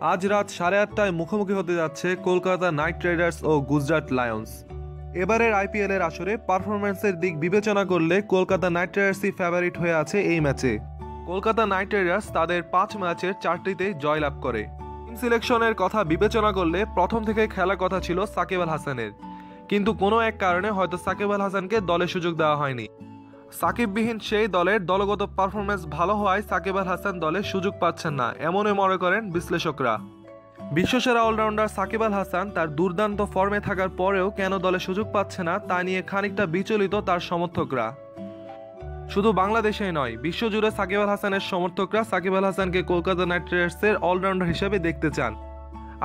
আজ রাত সাড়ে আটটায় মুখোমুখি হতে যাচ্ছে কলকাতা নাইট রাইডার্স ও গুজরাট লায়ন্স। এবারের আইপিএল এর আসরে পারফরম্যান্সের দিক বিবেচনা করলে কলকাতা নাইট রাইডার্সই ফেভারিট হয়ে আছে এই ম্যাচে। কলকাতা নাইট রাইডার্স তাদের পাঁচ ম্যাচের চারটিতে জয়লাভ করে। টিম সিলেকশনের কথা বিবেচনা করলে প্রথম থেকে খেলার কথা ছিল সাকিব আল হাসানের। কিন্তু কোনো এক কারণে হয়তো সাকিব আল হাসানকে দলে সুযোগ দেওয়া হয়নি। সাকিববিহীন সেই দলের দলগত পারফরমেন্স ভালো হওয়ায় সাকিব আল হাসান দলে সুযোগ পাচ্ছেন না, এমনই মনে করেন বিশ্লেষকরা। বিশ্বসেরা অলরাউন্ডার সাকিব আল হাসান তার দুর্দান্ত ফর্মে থাকার পরেও কেন দলে সুযোগ পাচ্ছে না তা নিয়ে খানিকটা বিচলিত তার সমর্থকরা। শুধু বাংলাদেশেই নয়, বিশ্বজুড়ে সাকিব আল হাসানের সমর্থকরা সাকিব আল হাসানকে কলকাতা নাইট রাইডার্সের অলরাউন্ডার হিসেবে দেখতে চান।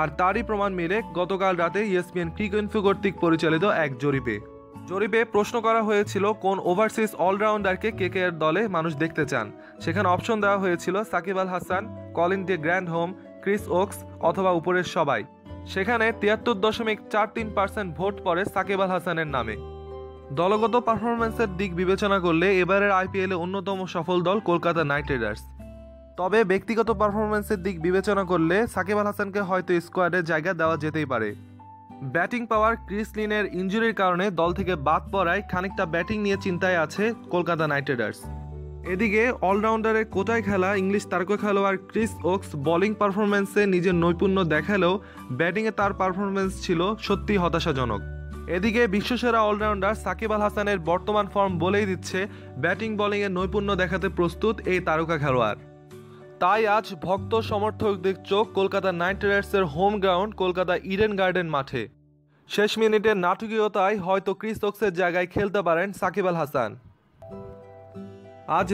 আর তারই প্রমাণ মিলে গতকাল রাতে ইএসপিএন ক্রিক ইনফো কর্তৃক পরিচালিত এক জরিপে। জরিপে প্রশ্ন করা হয়েছিল কোন ওভারসিজ অলরাউন্ডারকে কে কে দলে মানুষ দেখতে চান। সেখানে অপশন দেওয়া হয়েছিল Shakib Al Hasan, Colin de Grandhomme Chris Woakes অথবা উপরের সবাই। সেখানে তিয়াত্তর দশমিক চার তিন পার্সেন্ট ভোট পড়ে সাকিব আল হাসানের নামে। দলগত পারফরমেন্সের দিক বিবেচনা করলে এবারের আইপিএলে অন্যতম সফল দল কলকাতা নাইট রাইডার্স। তবে ব্যক্তিগত পারফরমেন্সের দিক বিবেচনা করলে সাকিব আল হাসানকে হয়তো স্কোয়াডে জায়গা দেওয়া যেতেই পারে। ব্যাটিং পাওয়ার ক্রিস লিনের ইঞ্জুরির কারণে দল থেকে বাদ পড়ায় খানিকটা ব্যাটিং নিয়ে চিন্তায় আছে কলকাতা নাইট রাইডার্স এদিকে অলরাউন্ডারের কোটায় খেলা ইংলিশ তারকা খেলোয়াড় ক্রিস ওক্স বোলিং পারফরমেন্সে নিজের নৈপুণ্য দেখালেও ব্যাটিংয়ে তার পারফরমেন্স ছিল সত্যি হতাশাজনক। এদিকে বিশ্বসেরা অলরাউন্ডার সাকিব আল হাসানের বর্তমান ফর্ম বলেই দিচ্ছে, ব্যাটিং বোলিংয়ে নৈপুণ্য দেখাতে প্রস্তুত এই তারকা খেলোয়াড়। তাই আজ ভক্ত সমর্থকদের চোখ কলকাতা নাইট রাইডার্সের home ground Kolkata Eden Garden মাঠে। শেষ মিনিটের নাটকীয়তায় হয়তো ক্রিসক্সের জায়গায় খেলতে পারেন সাকিব আল হাসান।